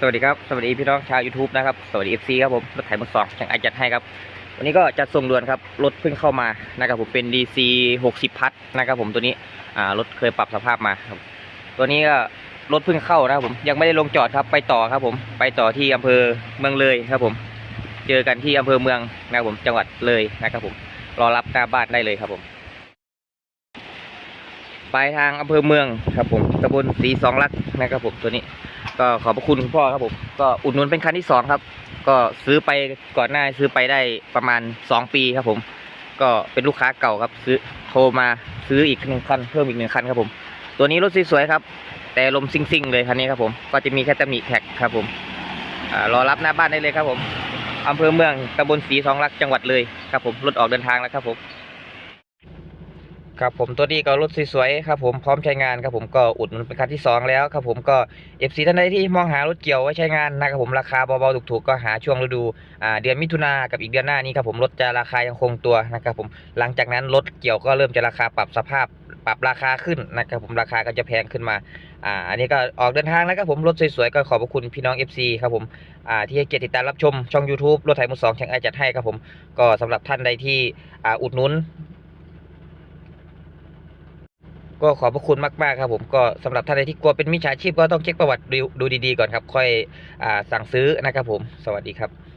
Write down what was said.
สวัสดีครับ สวัสดีพี่น้องชาว YouTube นะครับ สวัสดี FC ครับผม รถไถมือสองช่างไอจัดให้ครับ วันนี้ก็จัดส่งด่วนครับ รถเพิ่งเข้ามานะครับผมเป็น DC 60 พัทนะครับผมตัวนี้ อ่ารถเคยปรับสภาพมาครับ ตัวนี้ก็รถเพิ่งเข้านะครับผม ยังไม่ได้ลงจอดครับ ไปต่อครับผม ไปต่อที่อำเภอเมืองเลยครับผม เจอกันที่อำเภอเมืองนะครับผม จังหวัดเลยนะครับผม รอรับหน้าบ้านได้เลยครับผม ปลายทางอำเภอเมืองครับผมตำบลสีสองลักษณ์นะครับผมตัวนี้ ก็ขอบพระคุณคุณพ่อครับผมก็อุดหนุนเป็นคันที่สองครับ ก็ซื้อไปก่อนหน้าซื้อไปได้ประมาณสองปีครับผม ก็เป็นลูกค้าเก่าครับ ซื้อโทรมาซื้ออีกหนึ่งคันเพิ่มอีกหนึ่งคันครับผม ตัวนี้รถสวยๆครับ แต่ลมซิ่งๆเลยคันนี้ครับผมก็จะมีแค่ตำหนิแท็กครับผมรอรับหน้าบ้านได้เลยครับผมอำเภอเมืองตำบลสีสองลักษณ์จังหวัดเลยครับผมรถออกเดินทางแล้วครับผม ครับผมตัวนี้ก็รถสวยๆครับผมพร้อมใช้งานครับผมก็อุดหนุนเป็นคันที่สองแล้วครับผมก็เอฟซีท่านใดที่มองหารถเกี่ยวไว้ใช้งานนะครับผมราคาเบาๆถูกๆก็หาช่วงฤดูอ่าเดือนมิถุนากับอีกเดือนหน้านี้ครับผมรถจะราคายังคงตัวนะครับผมหลังจากนั้นรถเกี่ยวก็เริ่มจะราคาปรับสภาพปรับราคาขึ้นนะครับผมราคาก็จะแพงขึ้นมาอ่าอันนี้ก็ออกเดินทางแล้วครับผมรถสวยๆก็ขอบพระคุณพี่น้อง FC ครับผมอ่าที่ให้เกียรติติดตามรับชมช่อง YouTube รถไถมือสองช่างไอจัดให้ครับผมก็สำหรับท่านใดที่อ่าอุดหนุน ก็ขอบพระคุณมากๆครับผมก็สำหรับท่านใดที่กลัวเป็นมิจฉาชีพก็ต้องเช็คประวัติดูดูดีๆก่อนครับ ค่อยอสั่งซื้อนะครับผม สวัสดีครับ